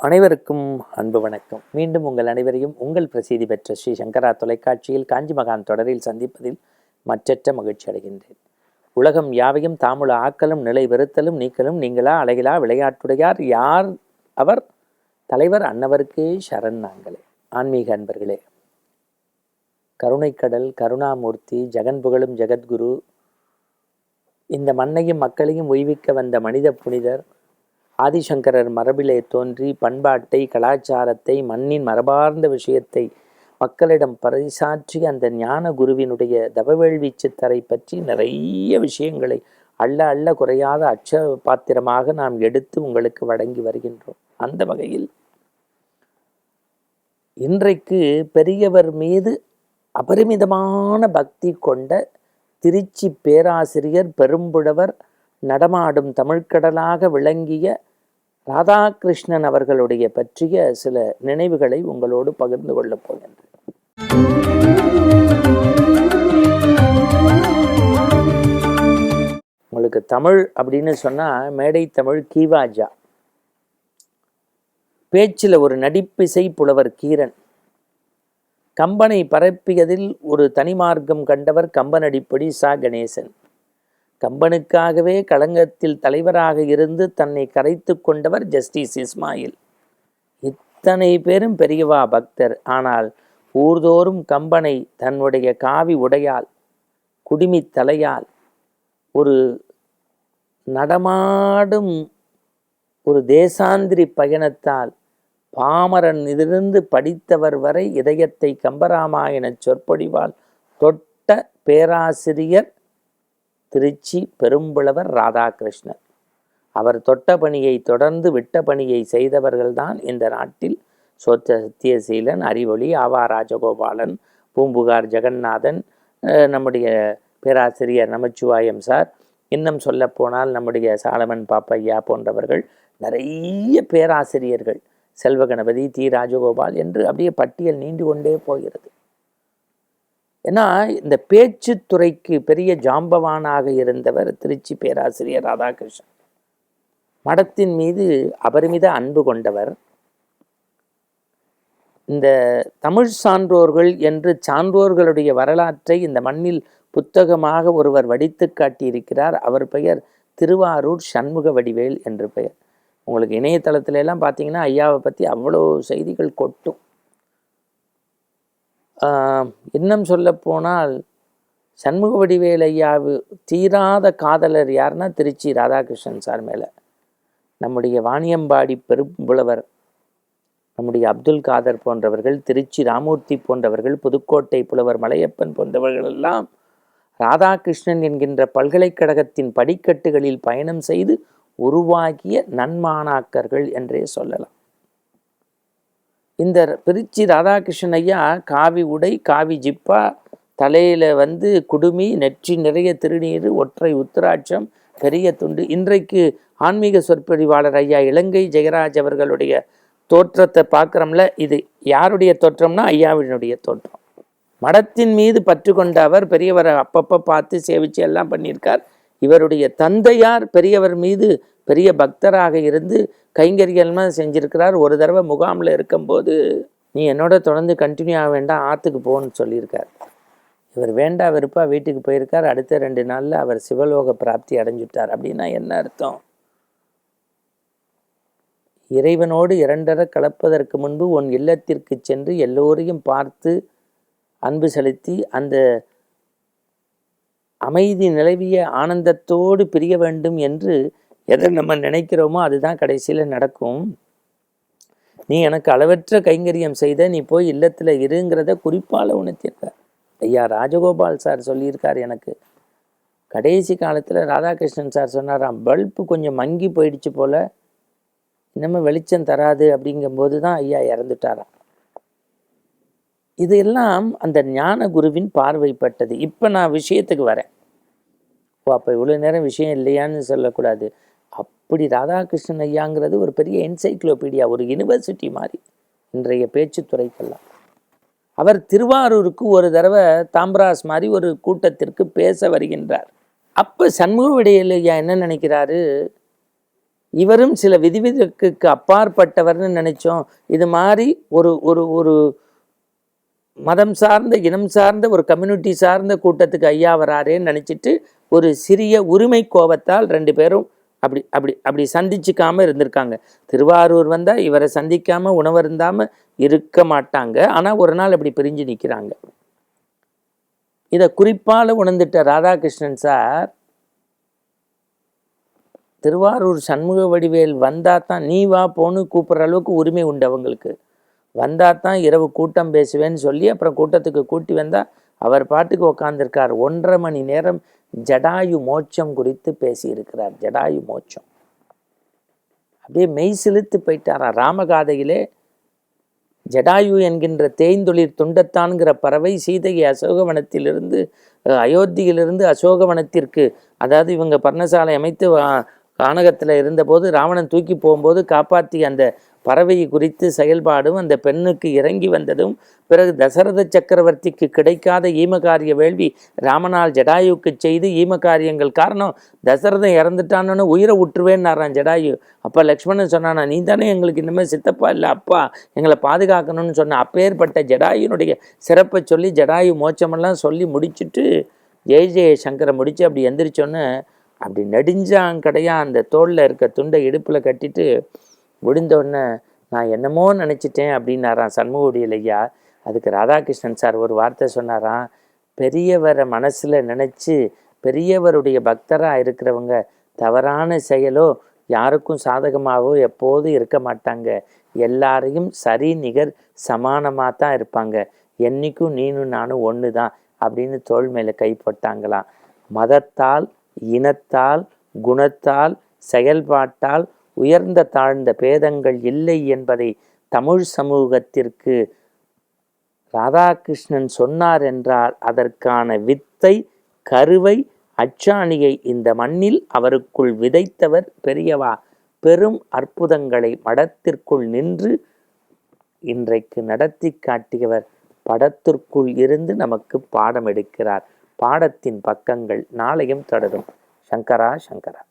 அனைவருக்கும் அன்பு வணக்கம். மீண்டும் உங்கள் அனைவரையும் உங்கள் பிரசித்தி பெற்ற ஸ்ரீ சங்கரா தொலைக்காட்சியில் காஞ்சி மகான் தொடரில் சந்திப்பதில் மற்றற்ற மகிழ்ச்சி அடைகின்றேன். உலகம் யாவையும் தாமுல ஆக்கலும் நிலை வெறுத்தலும் நீக்கலும் நீங்களா அழகிலா விளையாட்டுடையார் யார் அவர்? தலைவர் அன்னவருக்கே சரண் நாங்களே. ஆன்மீக அன்பர்களே கருணைக்கடல் கருணாமூர்த்தி ஜெகன் புகழும் ஜெகத்குரு இந்த மண்ணையும் மக்களையும் உய்விக்க வந்த மனித புனிதர் ஆதிசங்கரர் மரபிலே தோன்றி பண்பாட்டை கலாச்சாரத்தை மண்ணின் மரபார்ந்த விஷயத்தை மக்களிடம் பறைசாற்றி அந்த ஞான குருவினுடைய தவவேள்வி சித்தரை பற்றி நிறைய விஷயங்களை அள்ள அள்ள குறையாத அச்ச பாத்திரமாக நாம் எடுத்து உங்களுக்கு வழங்கி வருகின்றோம். அந்த வகையில் இன்றைக்கு பெரியவர் மீது அபரிமிதமான பக்தி கொண்ட திருச்சி பேராசிரியர் பெரும்புடவர் நடமாடும் தமிழ்கடலாக விளங்கிய ராதாகிருஷ்ணன் அவர்களுடைய பற்றிய சில நினைவுகளை உங்களோடு பகிர்ந்து கொள்ளப் போகின்றேன். உங்களுக்கு தமிழ் அப்படின்னு சொன்னால் மேடை தமிழ் கீவாஜா. பேச்சில் ஒரு நடிப்பிசை புலவர் கீரன். கம்பனை பரப்பியதில் ஒரு தனிமார்க்கம் கண்டவர் கம்பனடிப்படி சா. கணேசன். கம்பனுக்காகவே களங்கத்தில் தலைவராக இருந்து தன்னை கரைத்து கொண்டவர் ஜஸ்டிஸ் இஸ்மாயில். இத்தனை பேரும் பெரியவா பக்தர். ஆனால் ஊர்தோறும் கம்பனை தன்னுடைய காவி உடையால் குடிமி தலையால் ஒரு நடமாடும் ஒரு தேசாந்திரி பயணத்தால் பாமரன் இதிலிருந்து படித்தவர் வரை இதயத்தை கம்பராமாயண சொற்பொழிவால் தொட்ட பேராசிரியர் திருச்சி பெரும்புலவர் ராதாகிருஷ்ணன். அவர் தொட்ட பணியை தொடர்ந்து விட்ட பணியை செய்தவர்கள்தான் இந்த நாட்டில் சோத்த சத்தியசீலன் அறிவொளி ஆவா ராஜகோபாலன் பூம்புகார் ஜெகநாதன் நம்முடைய பேராசிரியர் நமச்சிவாயம் சார் இன்னும் சொல்லப்போனால் நம்முடைய சாலமன் பாப்பையா போன்றவர்கள் நிறைய பேராசிரியர்கள். செல்வ கணபதி தி ராஜகோபால் என்று அப்படியே பட்டியல் நீண்டு கொண்டே போகிறது. ஏன்னா இந்த பேச்சுத்துறைக்கு பெரிய ஜாம்பவானாக இருந்தவர் திருச்சி பேராசிரியர் ராதாகிருஷ்ணன். மடத்தின் மீது அபரிமித அன்பு கொண்டவர். இந்த தமிழ் சான்றோர்கள் என்று சான்றோர்களுடைய வரலாற்றை இந்த மண்ணில் புத்தகமாக ஒருவர் வடித்து காட்டியிருக்கிறார். அவர் பெயர் திருவாரூர் சண்முக வடிவேல் என்று பெயர். உங்களுக்கு இணையதளத்துல எல்லாம் பார்த்தீங்கன்னா ஐயாவை பற்றி அவ்வளோ செய்திகள் கொட்டும். இன்னும் சொல்ல போனால் சண்முக வடிவேலையாவு தீராத காதலர் யாருன்னா திருச்சி ராதாகிருஷ்ணன் சார் மேலே. நம்முடைய வாணியம்பாடி பெரும்புலவர் நம்முடைய அப்துல் காதர் போன்றவர்கள் திருச்சி ராமூர்த்தி போன்றவர்கள் புதுக்கோட்டை புலவர் மலையப்பன் போன்றவர்கள் எல்லாம் ராதாகிருஷ்ணன் என்கின்ற பல்கலைக்கழகத்தின் படிக்கட்டுகளில் பயணம் செய்து உருவாகிய நன்மாணாக்கர்கள் என்றே சொல்லலாம். இந்த திருச்சி ராதாகிருஷ்ணன் ஐயா காவி உடை காவி ஜிப்பா தலையில வந்து குடுமி நெற்றி நிறைய திருநீர் ஒற்றை உத்திராட்சம் பெரிய துண்டு. இன்றைக்கு ஆன்மீக சொற்பொழிவாளர் ஐயா இலங்கை ஜெயராஜ் அவர்களுடைய தோற்றத்தை பார்க்குறோம்ல இது யாருடைய தோற்றம்னா ஐயாவினுடைய தோற்றம். மடத்தின் மீது பற்று கொண்ட அவர் பெரியவரை அப்பப்போ பார்த்து சேவிச்சு எல்லாம் பண்ணியிருக்கார். இவருடைய தந்தையார் பெரியவர் மீது பெரிய பக்தராக இருந்து கைங்கரியமாக செஞ்சிருக்கிறார். ஒரு தடவை முகாமில் இருக்கும்போது நீ என்னோட தொடர்ந்து கண்டினியூ ஆக வேண்டாம் ஆற்றுக்கு போன்னு சொல்லியிருக்கார். இவர் வேண்டா வெறுப்பா வீட்டுக்கு போயிருக்கார். அடுத்த ரெண்டு நாளில் அவர் சிவலோக பிராப்தி அடைஞ்சுட்டார். அப்படின்னா என்ன அர்த்தம்? இறைவனோடு இரண்டர கலப்பதற்கு முன்பு உன் இல்லத்திற்கு சென்று எல்லோரையும் பார்த்து அன்பு செலுத்தி அந்த அமைதி நிலவிய ஆனந்தத்தோடு பிரிய வேண்டும் என்று எதை நம்ம நினைக்கிறோமோ அதுதான் கடைசியில் நடக்கும். நீ எனக்கு அளவற்ற கைங்கரியம் செய்த நீ போய் இல்லத்தில் இருங்கிறத குறிப்பால் உணர்த்தியிருக்கார். ஐயா ராஜகோபால் சார் சொல்லியிருக்கார் எனக்கு. கடைசி காலத்தில் ராதாகிருஷ்ணன் சார் சொன்னாராம் பல்பு கொஞ்சம் மங்கி போயிடுச்சு போல இன்னமும் வெளிச்சம் தராது அப்படிங்கும்போது தான் ஐயா இறந்துட்டாராம். இதெல்லாம் அந்த ஞான குருவின் பார்வைப்பட்டது. இப்போ நான் விஷயத்துக்கு வரேன். ஓ அப்போ இவ்வளோ நேரம் விஷயம் இல்லையான்னு சொல்லக்கூடாது. அப்படி ராதாகிருஷ்ணன் ஐயாங்கிறது ஒரு பெரிய என்சைக்ளோபீடியா ஒரு யூனிவர்சிட்டி மாதிரி இன்றைய பேச்சுத்துறைக்கெல்லாம் அவர் திருவாரூருக்கு ஒரு தடவை தாம்பராஸ் மாதிரி ஒரு கூட்டத்திற்கு பேச வருகின்றார். அப்போ சண்முக விடையில் என்ன நினைக்கிறாரு? இவரும் சில விதிவிலக்குக்கு அப்பாற்பட்டவர்னு நினைச்சோம். இது மாதிரி ஒரு ஒரு ஒரு மதம் சார்ந்த இனம் சார்ந்த ஒரு கம்யூனிட்டி சார்ந்த கூட்டத்துக்கு ஐயா வராரேன்னு நினச்சிட்டு ஒரு சிறிய உரிமை கோபத்தால் ரெண்டு பேரும் அப்படி அப்படி அப்படி சந்திச்சுக்காம இருந்திருக்காங்க. திருவாரூர் வந்தால் இவரை சந்திக்காம உணவருந்தாம இருக்க மாட்டாங்க. ஆனால் ஒரு நாள் அப்படி பிரிஞ்சு நிற்கிறாங்க இதை குறிப்பால் உணர்ந்துட்ட ராதாகிருஷ்ணன் சார் திருவாரூர் சண்முக வடிவேல் வந்தால் தான் நீ வா போன்னு கூப்பிட்ற அளவுக்கு உரிமை உண்டு அவங்களுக்கு. வந்தால் தான் இரவு கூட்டம் பேசுவேன்னு சொல்லி அப்புறம் கூட்டத்துக்கு கூட்டி வந்தால் அவர் பாட்டுக்கு உக்காந்துருக்கார். ஒன்றரை மணி நேரம் ஜடாயு மோட்சம் குறித்து பேசியிருக்கிறார். ஜடாயு மோட்சம். அப்படியே மெய் சிலுத்து போயிட்டாரா? ராமகாதையிலே ஜடாயு என்கின்ற தேய்ந்தொழிற் துண்டத்தான்கிற பறவை சீதையை அசோகவனத்திலிருந்து அஹ், அயோத்தியிலிருந்து அசோகவனத்திற்கு அதாவது இவங்க பர்ணசாலை அமைத்து வா- கானகத்தில் இருந்தபோது ராவணன் தூக்கி போகும்போது காப்பாற்றி அந்த பறவையை குறித்து செயல்பாடும் அந்த பெண்ணுக்கு இறங்கி வந்ததும் பிறகு தசரத சக்கரவர்த்திக்கு கிடைக்காத ஈமகாரிய வேள்வி ராமனால் ஜடாயுக்கு செய்து ஈமகாரியங்கள் காரணம் தசரதன் இறந்துட்டான்னு உயிரை விட்டுருவேன்னாரான் ஜடாயு. அப்போ லக்ஷ்மணன் சொன்னானா நீ தானே எங்களுக்கு இனிமேல் சித்தப்பா இல்லை அப்பா எங்களை பாதுகாக்கணும்னு சொன்ன. அப்பேற்பட்ட ஜடாயுனுடைய சிறப்பை சொல்லி ஜடாயு மோச்சமெல்லாம் சொல்லி முடிச்சுட்டு ஜெய ஜெய சங்கரை முடித்து அப்படி எந்திரிச்சோன்னு அப்படி நெடுஞ்சாங்கடையா அந்த தோளில் இருக்க துண்டை இடுப்பில் கட்டிட்டு விழுந்தோடனே நான் என்னமோ நினச்சிட்டேன் அப்படின்னாராம் சண்முகவுடைய ஐயா அதுக்கு ராதாகிருஷ்ணன் சார் ஒரு வார்த்தை சொன்னாராம் பெரியவரை மனசில் நினச்சி பெரியவருடைய பக்தராக இருக்கிறவங்க தவறான செயலோ யாருக்கும் சாதகமாகவோ எப்போதும் இருக்க மாட்டாங்க. எல்லாரையும் சரி நிகர் சமானமாக தான் இருப்பாங்க. என்னைக்கும் நீனும் நானும் ஒன்று தான் அப்படின்னு தோல் மேலே கை போட்டாங்களாம். மதத்தால் இனத்தால் குணத்தால் செயல்பாட்டால் உயர்ந்த தாழ்ந்த பேதங்கள் இல்லை என்பதை தமிழ் சமூகத்திற்கு ராதாகிருஷ்ணன் சொன்னார் என்றால் அதற்கான வித்தை கருவை அச்சாணியை இந்த மண்ணில் அவருக்குள் விதைத்தவர் பெரியவா. பெரும் அற்புதங்களை மடத்திற்குள் நின்று இன்றைக்கு நடத்தி காட்டியவர் படத்திற்குள் இருந்து நமக்கு பாடம் எடுக்கிறார். பாடத்தின் பக்கங்கள் நாளையும் தொடரும். சங்கரா சங்கரா.